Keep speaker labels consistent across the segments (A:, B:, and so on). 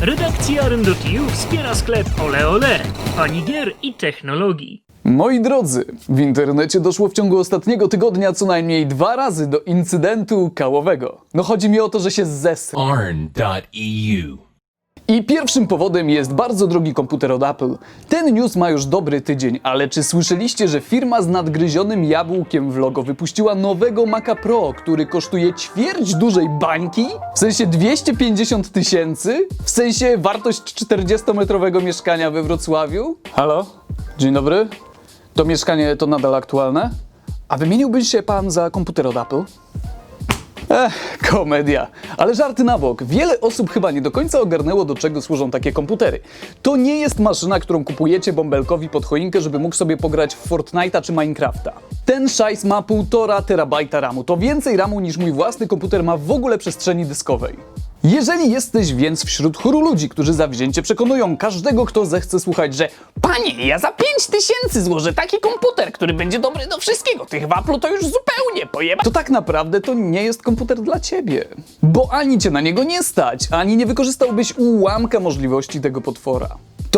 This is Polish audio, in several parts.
A: Redakcja Rendo.tu wspiera sklep Ole Ole, pani gier i technologii.
B: Moi drodzy, w internecie doszło w ciągu ostatniego tygodnia co najmniej dwa razy do incydentu kałowego. No chodzi mi o to, że się zesrał.
C: arn.eu.
B: I pierwszym powodem jest bardzo drogi komputer od Apple. Ten news ma już dobry tydzień, ale czy słyszeliście, że firma z nadgryzionym jabłkiem w logo wypuściła nowego Maca Pro, który kosztuje ćwierć dużej bańki? W sensie 250 tysięcy? W sensie wartość 40-metrowego mieszkania we Wrocławiu? Halo? Dzień dobry. To mieszkanie to nadal aktualne? A wymieniłby się pan za komputer od Apple? Ech, komedia. Ale żarty na bok. Wiele osób chyba nie do końca ogarnęło, do czego służą takie komputery. To nie jest maszyna, którą kupujecie bąbelkowi pod choinkę, żeby mógł sobie pograć w Fortnite'a czy Minecrafta. Ten szajs ma 1,5 terabajta RAMu. To więcej RAMu niż mój własny komputer ma w ogóle przestrzeni dyskowej. Jeżeli jesteś więc wśród chóru ludzi, którzy zawzięcie przekonują każdego, kto zechce słuchać, że Panie, ja za 5 tysięcy złożę taki komputer, który będzie dobry do wszystkiego, tych waplu to już zupełnie pojeba. To tak naprawdę to nie jest komputer dla ciebie. Bo ani cię na niego nie stać, ani nie wykorzystałbyś ułamka możliwości tego potwora.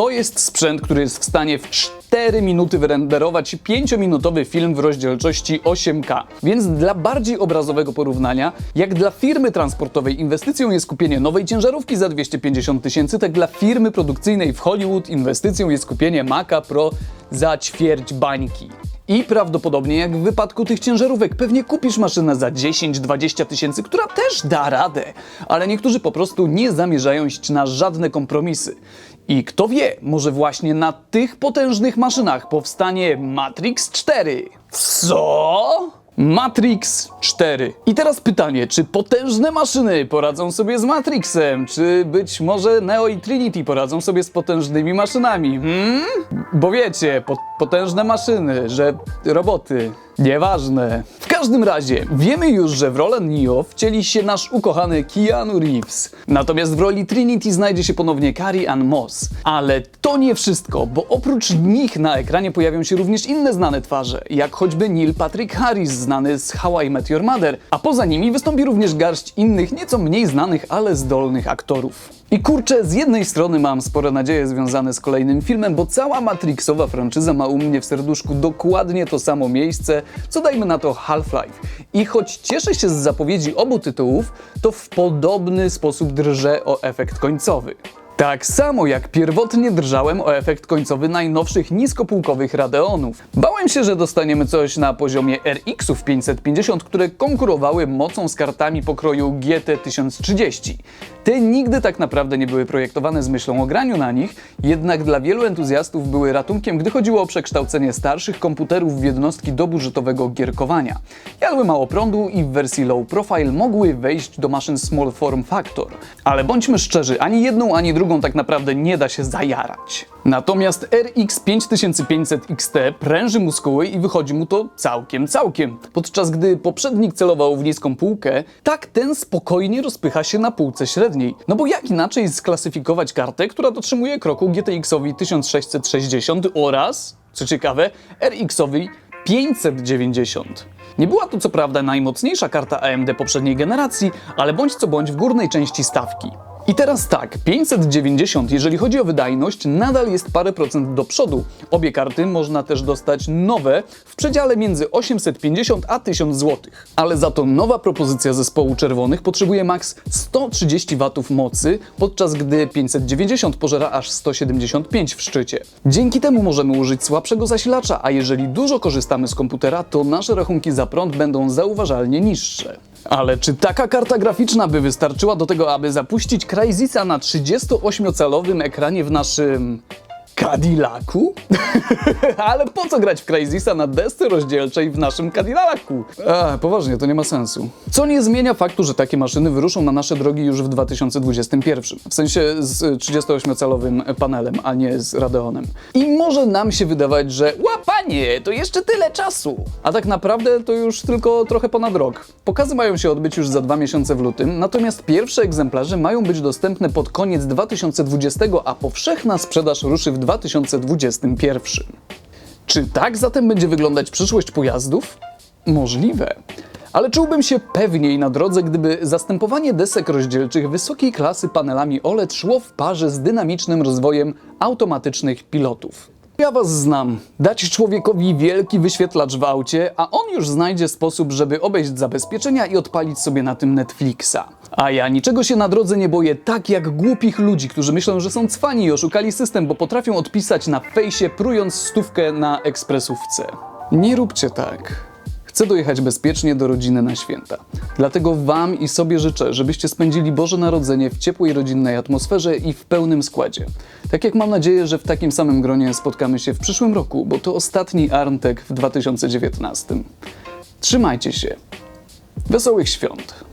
B: To jest sprzęt, który jest w stanie w 4 minuty wyrenderować 5-minutowy film w rozdzielczości 8K. Więc dla bardziej obrazowego porównania, jak dla firmy transportowej inwestycją jest kupienie nowej ciężarówki za 250 tysięcy, tak dla firmy produkcyjnej w Hollywood inwestycją jest kupienie Maca Pro za ćwierć bańki. I prawdopodobnie jak w wypadku tych ciężarówek, pewnie kupisz maszynę za 10-20 tysięcy, która też da radę, ale niektórzy po prostu nie zamierzają iść na żadne kompromisy. I kto wie, może właśnie na tych potężnych maszynach powstanie Matrix 4. Co? Matrix 4. I teraz pytanie, czy potężne maszyny poradzą sobie z Matrixem? Czy być może Neo i Trinity poradzą sobie z potężnymi maszynami? Hmm? Bo wiecie, po potężne maszyny, że roboty. Nieważne. Każdym razie, wiemy już, że w rolę Neo wcieli się nasz ukochany Keanu Reeves. Natomiast w roli Trinity znajdzie się ponownie Carrie Ann Moss. Ale to nie wszystko, bo oprócz nich na ekranie pojawią się również inne znane twarze, jak choćby Neil Patrick Harris, znany z How I Met Your Mother, a poza nimi wystąpi również garść innych, nieco mniej znanych, ale zdolnych aktorów. I kurczę, z jednej strony mam spore nadzieje związane z kolejnym filmem, bo cała Matrixowa franczyza ma u mnie w serduszku dokładnie to samo miejsce, co dajmy na to Half-Life. I choć cieszę się z zapowiedzi obu tytułów, to w podobny sposób drżę o efekt końcowy. Tak samo jak pierwotnie drżałem o efekt końcowy najnowszych niskopółkowych Radeonów. Bałem się, że dostaniemy coś na poziomie RX-ów 550, które konkurowały mocą z kartami pokroju GT 1030. Te nigdy tak naprawdę nie były projektowane z myślą o graniu na nich, jednak dla wielu entuzjastów były ratunkiem, gdy chodziło o przekształcenie starszych komputerów w jednostki do budżetowego gierkowania. Jadły mało prądu i w wersji low profile mogły wejść do maszyn small form factor. Ale bądźmy szczerzy, ani jedną, ani drugą tak naprawdę nie da się zajarać. Natomiast RX 5500 XT pręży muskuły i wychodzi mu to całkiem, całkiem. Podczas gdy poprzednik celował w niską półkę, tak ten spokojnie rozpycha się na półce średniej. No bo jak inaczej sklasyfikować kartę, która dotrzymuje kroku GTX-owi 1660 oraz, co ciekawe, RX-owi 590. Nie była to co prawda najmocniejsza karta AMD poprzedniej generacji, ale bądź co bądź w górnej części stawki. I teraz tak, 590, jeżeli chodzi o wydajność, nadal jest parę procent do przodu. Obie karty można też dostać nowe w przedziale między 850 a 1000 zł. Ale za to nowa propozycja zespołu czerwonych potrzebuje maks 130 W mocy, podczas gdy 590 pożera aż 175 w szczycie. Dzięki temu możemy użyć słabszego zasilacza, a jeżeli dużo korzystamy z komputera, to nasze rachunki za prąd będą zauważalnie niższe. Ale czy taka karta graficzna by wystarczyła do tego, aby zapuścić Crysisa na 38-calowym ekranie w naszym Cadillacu? Ale po co grać w Crysisa na desce rozdzielczej w naszym Cadillacu? A, poważnie, to nie ma sensu. Co nie zmienia faktu, że takie maszyny wyruszą na nasze drogi już w 2021. W sensie z 38-calowym panelem, a nie z Radeonem. I może nam się wydawać, że łapanie, to jeszcze tyle czasu. A tak naprawdę to już tylko trochę ponad rok. Pokazy mają się odbyć już za dwa miesiące w lutym, natomiast pierwsze egzemplarze mają być dostępne pod koniec 2020, a powszechna sprzedaż ruszy w 2021. Czy tak zatem będzie wyglądać przyszłość pojazdów? Możliwe. Ale czułbym się pewniej na drodze, gdyby zastępowanie desek rozdzielczych wysokiej klasy panelami OLED szło w parze z dynamicznym rozwojem automatycznych pilotów. Ja was znam. Dać człowiekowi wielki wyświetlacz w aucie, a on już znajdzie sposób, żeby obejść zabezpieczenia i odpalić sobie na tym Netflixa. A ja niczego się na drodze nie boję tak jak głupich ludzi, którzy myślą, że są cwani i oszukali system, bo potrafią odpisać na fejsie, prując stówkę na ekspresówce. Nie róbcie tak. Chcę dojechać bezpiecznie do rodziny na święta. Dlatego Wam i sobie życzę, żebyście spędzili Boże Narodzenie w ciepłej rodzinnej atmosferze i w pełnym składzie. Tak jak mam nadzieję, że w takim samym gronie spotkamy się w przyszłym roku, bo to ostatni Arntek w 2019. Trzymajcie się. Wesołych świąt.